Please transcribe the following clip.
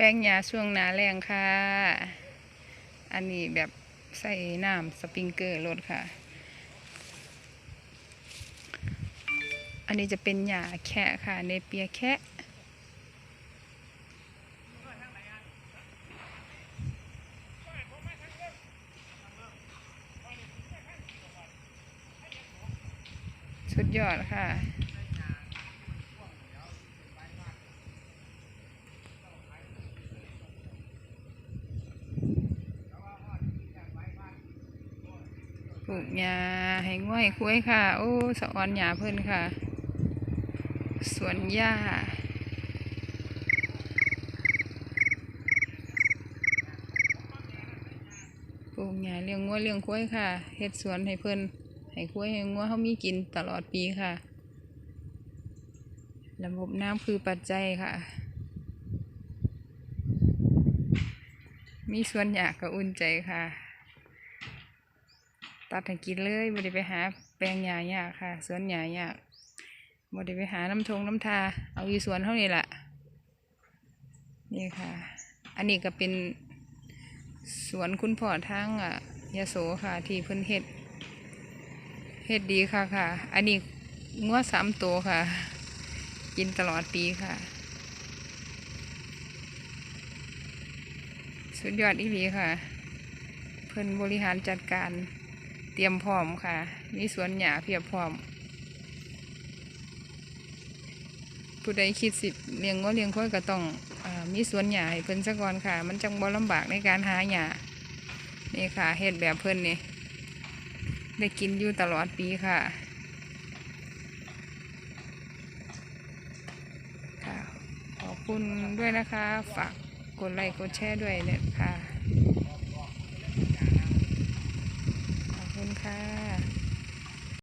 แป้งยาช่วงหนาแรงค่ะ อันนี้แบบใส่น้ำสปริงเกอร์รถค่ะ อันนี้จะเป็นหญ้าแคะค่ะ ในเปียแคะสุดยอดค่ะ ปลูกหญ้าให้ง่วยคุ้ยค่ะ โอ้สะออนหญ้าเพิ่นค่ะ สวนหญ้าปลูกหญ้าเลี้ยงงัวเลี้ยงคุ้ยค่ะเฮ็ดสวนให้เพิ่นให้คุ้ยให้งัวเขามีกินตลอดปีค่ะ ระบบน้ำคือปัจจัยค่ะ มีสวนหญ้าก็อุ่นใจค่ะ ตัดให้กินเลยบ่ได้ไปหาแปลงหญ้ายากค่ะ สวนหญ้ายากบ่ได้ไปหาน้ำทงน้ำทา เอาอยู่สวนเท่านี้แหละนี่ค่ะ อันนี้ก็เป็นสวนคุณพ่อทางอะยโสค่ะ ที่เพิ่นเฮ็ดเฮ็ดดีค่ะค่ะ อันนี้งัวสามตัวค่ะ กินตลอดปีค่ะ สุดยอดอีหลีค่ะ เพิ่นบริหารจัดการ ตรียมพร้อมค่ะ มีสวนหญ้าเพียบพร้อม ผู้ใดคิดสิเลี้ยงก็เลี้ยงค่อยก็ต้องอมีสวนหญ้าให้เพิ่นซะก่อนค่ะ มันจังบ่ลำบากในการหาหญ้านี่ค่ะเฮ็ดแบบเพิ่นนี่ได้กินอยู่ตลอดปีค่ะขอบคุณด้วยนะคะ ฝากกดไลค์กดแชร์ด้วยเนี่ยค่ะ ขอบ คุณค่ะ